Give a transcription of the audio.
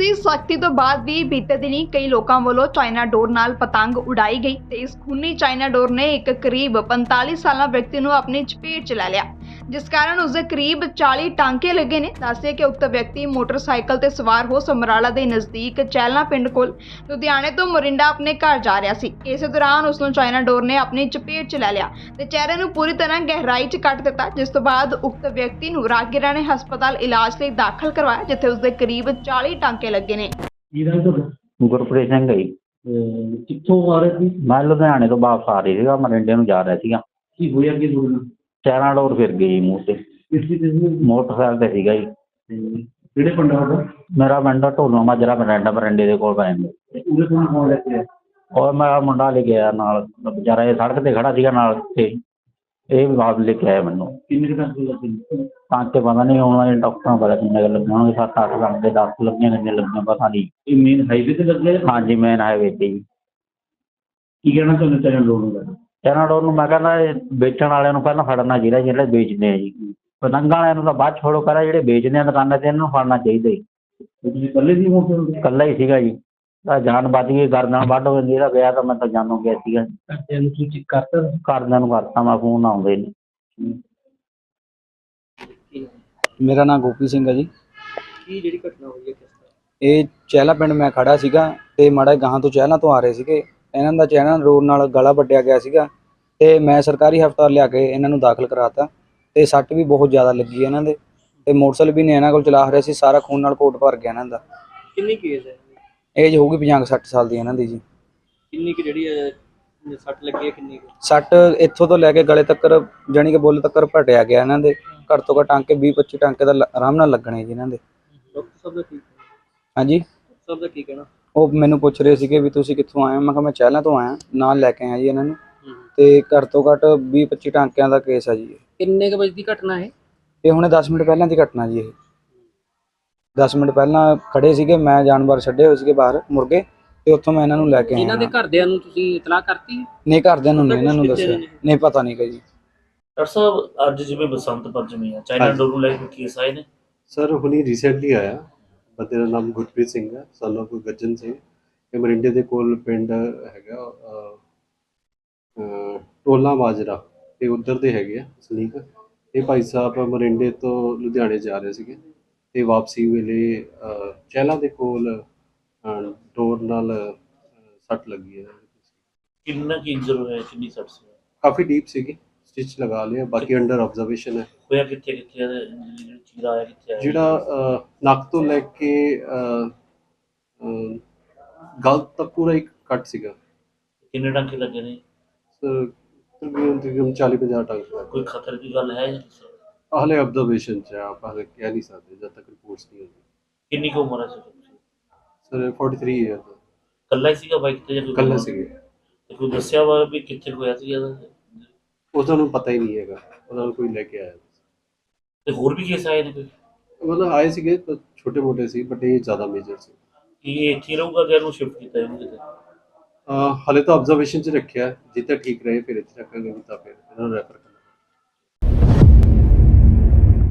ਦੀ ਸਖਤੀ ਤੋਂ ਬਾਅਦ ਵੀ ਬੀਤੇ ਦਿਨੀ ਕਈ ਲੋਕਾਂ ਵੱਲੋਂ ਚਾਈਨਾ ਡੋਰ ਨਾਲ ਪਤੰਗ ਉਡਾਈ ਗਈ ਤੇ ਇਸ ਖੂਨੀ ਚਾਈਨਾ ਡੋਰ ਨੇ ਇੱਕ ਕਰੀਬ 45 ਸਾਲਾ ਵਿਅਕਤੀ ਨੂੰ ਆਪਣੀ ਚਪੇਟ 'ਚ ਲੈ ਲਿਆ। ਜਿਸ ਕਾਰਨ ਉਸਦੇ ਕਰੀਬ 40 ਟਾਂਕੇ ਲੱਗੇ ਨੇ। ਦੱਸਿਆ ਕਿ ਉਕਤ ਵਿਅਕਤੀ ਮੋਟਰਸਾਈਕਲ ਤੇ ਸਵਾਰ ਹੋ ਸਮਰਾਲਾ ਦੇ ਨਜ਼ਦੀਕ ਚੈਲਨਾ ਪਿੰਡ ਕੋਲ ਲੁਧਿਆਣੇ ਤੋਂ ਮੋਰਿੰਡਾ ਆਪਣੇ ਘਰ ਜਾ ਰਿਹਾ ਸੀ। ਇਸੇ ਦੌਰਾਨ ਉਸ ਨੂੰ ਚਾਈਨਾ ਡੋਰ ਨੇ ਆਪਣੀ ਚਪੇਟ 'ਚ ਲੈ ਲਿਆ ਤੇ ਚਿਹਰੇ ਨੂੰ ਪੂਰੀ ਤਰ੍ਹਾਂ ਗਹਿਰਾਈ 'ਚ ਕੱਟ ਦਿੱਤਾ ਜਿਸ ਤੋਂ ਬਾਅਦ ਉਕਤ ਵਿਅਕਤੀ ਨੂੰ ਰਾਹਗੀਰਾਂ ਨੇ ਹਸਪਤਾਲ ਇਲਾਜ ਲਈ ਦਾਖਲ ਕਰਵਾਇਆ ਜਿੱਥੇ ਉਸਦੇ ਕਰੀਬ 40 ਟਾਂਕੇ ਲੱਗੇ ਨੇ। ਇਹਦਾ ਤੁਹਾਡਾ? ਗੁਰਪ੍ਰੀਤ ਸਿੰਘ ਹੈ ਜੀ। ਅਹ ਕਿੱਥੋਂ ਆ ਰਹੇ ਸੀ? ਮੈਂ ਲੁਧਿਆਣੇ ਤੋਂ ਵਾਪਸ ਆ ਰਹੀ ਸੀਗਾ ਮਰਿੰਡੇ ਨੂੰ ਜਾ ਰਿਹਾ ਸੀਗਾ। ਕੀ ਹੋਇਆ ਕੀ ਨਾਲ ਚਾਰਾਂ ਡੋਰ ਫਿਰ ਗਈ ਜੀ ਮੂੰਹ ਤੇ। ਨੂੰ ਮੋਟਰਸਾਈਕਲ ਤੇ ਸੀਗਾ ਜੀ। ਕਿਹੜੇ ਪਿੰਡ ਦਾ ਉਹਦਾ ਮੇਰਾ ਪਿੰਡ ਢੋਲੋ ਮਾਜਰਾ ਮਰਿੰਡਾ ਮਰਿੰਡੇ ਦੇ ਕੋਲ ਪੈਂਦਾ। ਤੇ ਉਹਦੇ ਕੋਲ ਕੌਣ ਲੈ ਕੇ ਆਇਆ? ਔਰ ਮੇਰਾ ਮੁੰਡਾ ਲੈ ਗਿਆ ਨਾਲ ਵਿਚਾਰਾ ਇਹ ਸੜਕ ਤੇ ਖੜਾ ਸੀਗਾ ਨਾਲ ਤੇ ਇਹ ਵੀ ਵਾਪਸ ਲੈ ਕੇ ਆਇਆ ਮੈਨੂੰ। ਕਿੰਨੇ ਕੁ ਟਾਂਕੇ ਲੱਗੇ? ਨੇ? ਤਾਂ ਤੇ ਪਤਾ ਨਹੀਂ ਹੁਣ ਇਹ ਡਾਕਟਰਾਂ ਪਤਾ ਕਿੰਨੇ ਕੁ ਲੱਗੇ ਹੋਣਗੇ ਸੱਤ ਅੱਠ ਘੰਟੇ 10 ਲੱਗੀਆਂ ਕਿੰਨੇ ਲੱਗੀਆਂ ਪਤਾ ਨਹੀਂ ਇਹ ਮੇਨ ਹਾਈਵੇ ਤੇ ਲੱਗਿਆ ਜਾਂ ਹਾਂਜੀ ਮੇਨ ਹਾਈਵੇ ਤੇ ਜੀ। ਕੀ ਕਹਿਣਾ ਚਾਹੁੰਦੇ ਚਾਹਣ ਲੋੜ ਨੂੰ ਡੋਰ ਨੂੰ ਮੈਂ ਕਹਿੰਦਾ ਇਹ ਵੇਚਣ ਵਾਲਿਆਂ ਨੂੰ ਪਹਿਲਾਂ ਫੜਨਾ ਚਾਹੀਦਾ ਜਿਹੜੇ ਵੇਚਦੇ ਆ ਜੀ। ਪਤੰਗਾਂ ਵਾਲਿਆਂ ਨੂੰ ਤਾਂ ਬਾਅਦ ਛੋੜੋ ਕਰਾ ਜਿਹੜੇ ਵੇਚਦੇ ਆ ਦੁਕਾਨਾਂ ਤੇ ਇਹਨਾਂ ਨੂੰ ਫੜਨਾ ਚਾਹੀਦਾ ਜੀ। ਤੁਸੀਂ ਇਕੱਲੇ ਦੀ ਮੋਟਰ ਇਕੱਲਾ ਹੀ ਸੀਗਾ ਜੀ। ਤਾਂ ਜਾਨ ਬਚ ਗਈ ਗਰਦਨ ਵੱਢ ਹੋ ਜਾਂਦੀ ਇਹਦਾ ਗਿਆ ਤਾਂ ਮੈਂ ਤਾਂ ਜਾਨੋਂ ਗਿਆ ਸੀਗਾ ਘਰਦਿਆਂ ਨੂੰ ਸੂਚਿਤ ਕਰਤਾ ਘਰਦਿਆਂ ਨੂੰ ਕਰਤਾ ਮੈਂ ਫੋਨ ਆਉਂਦੇ ਨੇ। ਮੇਰਾ ਨਾਮ ਗੋਪੀ ਸਿੰਘ ਹੈ ਜੀ। ਕੀ ਜਿਹੜੀ ਘਟਨਾ ਹੋਈ ਹੈ ਕਿਸ ਤਰ੍ਹਾਂ? ਇਹ ਚਹਿਲਾ ਪਿੰਡ ਮੈਂ ਖੜਾ ਸੀਗਾ ਤੇ ਮਾੜਾ ਗਾਹਾਂ ਤੋਂ ਚਹਿਲਾਂ ਤੋਂ ਆ ਰਹੇ ਸੀਗੇ। ਇਹਨਾਂ ਦਾ ਚਹਿਲਾਂ ਰੋਡ ਨਾਲ ਗਲਾ ਵੱਡਿਆ ਗਿਆ ਸੀਗਾ ਤੇ ਮੈਂ ਸਰਕਾਰੀ ਹਸਪਤਾਲ ਲਿਆ ਕੇ ਇਹਨਾਂ ਨੂੰ ਦਾਖਲ ਕਰਾਤਾ ਤੇ ਸੱਟ ਵੀ ਬਹੁਤ ਜ਼ਿਆਦਾ ਲੱਗੀ ਇਹਨਾਂ ਦੇ ਤੇ ਮੋਟਰਸਾਈਕਲ ਵੀ ਨੇ ਇਹਨਾਂ ਕੋਲ ਚਲਾ ਰਿਹਾ ਸੀ ਸਾਰਾ ਖੂਨ ਨਾਲ ਕੋਟ ਭਰ ਗਿਆ ਇਹਨਾਂ ਦਾ। ਕਿੰਨੀ ਕੇਸ ਹੈ ਏਜ ਹੋਊਗੀ 50 60 ਸਾਲ ਦੀ ਇਹਨਾਂ ਦੀ ਜੀ। ਕਿੰਨੀ ਕਿ ਜਿਹੜੀ ਸੱਟ ਲੱਗੀ ਹੈ ਕਿੰਨੀ ਕੁ? ਸੱਟ ਇੱਥੋਂ ਤੋਂ ਲੈ ਕੇ ਗਲੇ ਤੱਕ ਜਾਣੀ ਕਿ ਬੁੱਲ ਤੱਕ ਭਟਿਆ ਗਿਆ ਇਹਨਾਂ ਦੇ। ਘੱਟ ਤੋਂ ਘੱਟ ਟਾਂਕੇ 20 25 ਟਾਂਕੇ ਦਾ ਲ- ਆਰਾਮ ਨਾਲ ਲੱਗਣੇ ਜੀ ਇਹਨਾਂ ਦੇ। ਡਾਕਟਰ ਸਾਹਿਬ ਦਾ ਕੀ ਹਾਂਜੀ? ਡਾਕਟਰ ਸਾਹਿਬ ਦਾ ਕੀ ਕਹਿਣਾ? ਉਹ ਮੈਨੂੰ ਪੁੱਛ ਰਹੇ ਸੀਗੇ ਵੀ ਤੁਸੀਂ ਕਿੱਥੋਂ ਆਏ ਹੋ? ਮੈਂ ਕਿਹਾ ਮੈਂ ਚਹਿਲਾਂ ਤੋਂ ਆਇਆ ਨਾਲ ਲੈ ਕੇ ਆਇਆ ਜੀ ਇਹਨਾਂ ਨੂੰ। ਤੇ ਘੱਟ ਤੋਂ ਘੱਟ 20 25 ਟਾਂਕਿਆਂ ਦਾ ਕੇਸ ਆ ਜੀ ਇਹ। ਕਿੰਨੇ ਕ ਵਜੇ ਦੀ ਘਟਨਾ ਹੈ ਇਹ ਹੁਣੇ 10 ਮਿੰਟ ਪਹਿਲਾਂ ਦੀ ਘਟਨਾ ਜੀ ਇਹ। 10 ਮਿੰਟ ਪਹਿਲਾਂ ਖੜੇ ਸੀਗੇ ਮੈਂ ਜਾਨਵਰ ਛੱਡੇ ਹੋਏ ਸੀਗੇ ਬਾਹਰ ਮੁਰਗੇ ਤੇ ਉੱਥੋਂ ਮੈਂ ਇਹਨਾਂ ਨੂੰ ਲੈ ਕੇ ਆਇਆ ਇਹਨਾਂ ਦੇ ਘਰਦਿਆਂ ਨੂੰ ਤੁਸੀਂ ਇਤਲਾਹ ਕਰਤੀ? ਨਹੀਂ ਘਰਦਿਆਂ ਨੂੰ ਨਹੀਂ ਇਹਨਾਂ ਨੂੰ ਦੱਸਿਆ। ਨਹੀਂ। ਪਤਾ ਨਹੀਂ ਜੀ ਡਾਕਟਰ ਸਾਹਿਬ ਅੱਜ ਜਿਵੇਂ ਬਸੰਤ ਪੰਚਮੀ ਆ ਚਾਈਨਾ ਡੋਰ ਨੂੰ ਲੈ ਕੇ ਕੇਸ ਆਏ ਨੇ। ਸਰ ਹੁਣੀ ਰੀਸੈਂਟਲੀ ਆਇਆ। ਬੰਦੇ ਦਾ ਨਾਮ ਗੁਰਪ੍ਰੀਤ ਸਿੰਘ ਹੈ son of ਗੱਜਨ ਸਿੰਘ ਇਹ ਮਰਿੰਡੇ ਦੇ ਕੋਲ ਪਿੰਡ ਹੈਗਾ ਅਹ, ਟੋਲਾ ਮਾਜਰਾ ਤੇ ਉਧਰ ਦੇ ਹੈਗੇ ਆ ਸਲੀਕ। ਇਹ ਭਾਈ ਸਾਹਿਬ ਮਰਿੰਡੇ ਤੋਂ ਲੁਧਿਆਣੇ ਜਾ ਰਹੇ ਸੀਗੇ। ਤੇ ਵਾਪਸੀ ਵੇਲੇ ਚਹਿਲਾਂ ਦੇ ਕੋਲ ਡੋਰ ਨਾਲ ਸੱਟ ਲੱਗੀ ਹੈ। ਕਿੰਨਾ ਕੀ ਇੰਜਰ ਹੋਇਆ ਕਿੰਨੀ ਸੱਟ ਸੀ? ਕਾਫੀ ਡੀਪ ਸੀਗੀ। ਸਟਿਚ ਲਗਾ ਲਿਆ ਬਾਕੀ ਅੰਡਰ ਆਬਜ਼ਰਵੇਸ਼ਨ ਹੈ ਹੋਇਆ ਕਿੱਥੇ ਕਿੱਥੇ ਆ ਤੇ ਜਿਹੜਾ ਚੀਰਾ ਆਇਆ ਕਿੱਥੇ ਆਇਆ ਜਿਹੜਾ ਅਹ, ਨੱਕ ਤੋਂ ਲੈ ਕੇ ਅਹ, ਅਹ, ਗਲ ਤੱਕ ਪੂਰਾ ਇੱਕ ਕੱਟ ਸੀਗਾ ਕਿੰਨੇ ਟਾਂਕੇ ਲੱਗੇ ਨੇ ਸਰ ਤਕਰੀਬਨ ਤਕਰੀਬਨ 40 50 ਟੰਗ ਕੋਈ ਖਤਰ ਦੀ ਗੱਲ ਹੈ ਜਾਂ ਕਿਸ? ਹਾਲੇ ਆਬਜ਼ਰਵੇਸ਼ਨ ਚ ਹੈ, ਆਪਾਂ ਹਾਲੇ ਕਹਿ ਨਹੀਂ ਸਕਦੇ ਜਦ ਤੱਕ ਰਿਪੋਰਟਸ ਨਹੀਂ ਹੁੰਦੀ ਕਿੰਨੀ ਕੁ ਉਮਰ ਹੈ ਸੀ ਸਰ 43 ਇਅਰ ਦਾ ਕੱਲਾ ਹੀ ਸੀਗਾ ਬਾਈਕ ਤੇ ਜਾਂ ਕੋਈ ਕੱਲੇ ਹੋਰ? ਸੀਗੇ ਤੇ ਕੋਈ ਦੱਸਿਆ ਵਾ ਵੀ ਕਿੱਥੇ ਹੋਇਆ ਸੀ ਇਹਦਾ ਉਹਨਾਂ ਨੂੰ ਪਤਾ ਹੀ ਨਹੀਂ ਹੈਗਾ। ਉਹਨਾਂ ਨੂੰ ਕੋਈ ਲੈ ਕੇ ਆਇਆ। ਤੇ ਹੋਰ ਵੀ ਕੇਸ ਆਏ ਨੇ ਕੋਈ? ਮਤਲਬ ਆਏ ਸੀਗੇ ਛੋਟੇ ਮੋਟੇ ਸੀ ਬਟ ਇਹ ਜ਼ਿਆਦਾ ਮੇਜਰ ਸੀ। ਕੀ ਇਹ ਇੱਥੇ ਰਹੂਗਾ ਕਿ ਇਹਨੂੰ ਸ਼ਿਫਟ ਕੀਤਾ ਇਹਨੂੰ ਕਿਤੇ? ਹਾਲੇ ਤਾਂ ਆਬਜ਼ਰਵੇਸ਼ਨ ਚ ਰੱਖਿਆ। ਜਿੱਥੇ ਠੀਕ ਰਹੇ ਫਿਰ ਇੱਥੇ ਰੱਖਾਂਗੇ ਨਹੀਂ ਤਾਂ ਫਿਰ ਇਹਨਾਂ ਨੂੰ ਰੈਫਰ